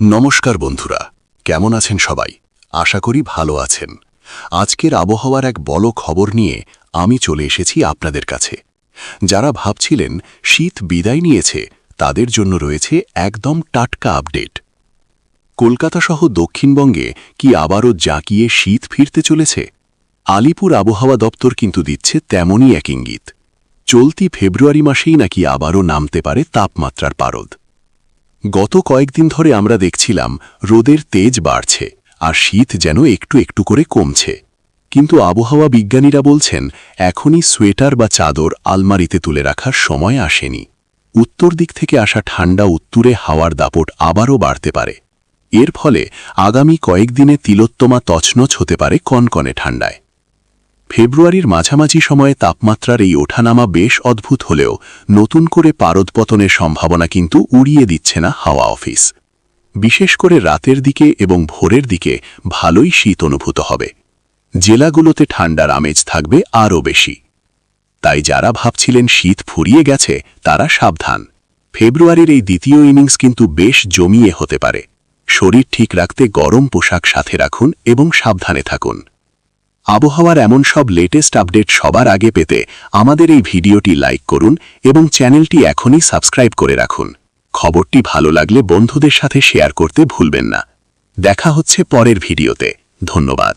নমস্কার বন্ধুরা, কেমন আছেন সবাই? আশা করি ভালো আছেন। আজকের আবহাওয়ার এক বড় খবর নিয়ে আমি চলে এসেছি আপনাদের কাছে। যারা ভাবছিলেন শীত বিদায় নিয়েছে, তাদের জন্য রয়েছে একদম টাটকা আপডেট। কলকাতা সহ দক্ষিণবঙ্গে কি আবারও জাঁকিয়ে শীত ফিরতে চলেছে? আলিপুর আবহাওয়া দপ্তর কিন্তু দিচ্ছে তেমনই এক ইঙ্গিত। চলতি ফেব্রুয়ারি মাসেই নাকি আবারও নামতে পারে তাপমাত্রার পারদ। গত কয়েকদিন ধরে আমরা দেখছিলাম রোদের তেজ বাড়ছে আর শীত যেন একটু একটু করে কমছে। কিন্তু আবহাওয়া বিজ্ঞানীরা বলছেন, এখনই সোয়েটার বা চাদর আলমারিতে তুলে রাখার সময় আসেনি। উত্তর দিক থেকে আসা ঠান্ডা উত্তুরে হাওয়ার দাপট আবারও বাড়তে পারে। এর ফলে আগামী কয়েকদিনে তিলোত্তমা তছনছ হতে পারে কনকনে ঠান্ডায়। ফেব্রুয়ারির মাঝামাঝি সময়ে তাপমাত্রার এই ওঠানামা বেশ অদ্ভুত হলেও নতুন করে পারদপতনের সম্ভাবনা কিন্তু উড়িয়ে দিচ্ছে না হাওয়া অফিস। বিশেষ করে রাতের দিকে এবং ভোরের দিকে ভালোই শীত অনুভূত হবে। জেলাগুলোতে ঠান্ডার আমেজ থাকবে আরও বেশি। তাই যারা ভাবছিলেন শীত ফুরিয়ে গেছে, তারা সাবধান। ফেব্রুয়ারির এই দ্বিতীয় ইনিংস কিন্তু বেশ জমিয়ে হতে পারে। শরীর ঠিক রাখতে গরম পোশাক সাথে রাখুন এবং সাবধানে থাকুন। আবহাওয়ার এমন সব লেটেস্ট আপডেট সবার আগে পেতে আমাদের এই ভিডিওটি লাইক করুন এবং চ্যানেলটি এখনই সাবস্ক্রাইব করে রাখুন। খবরটি ভালো লাগলে বন্ধুদের সাথে শেয়ার করতে ভুলবেন না। দেখা হচ্ছে পরের ভিডিওতে। ধন্যবাদ।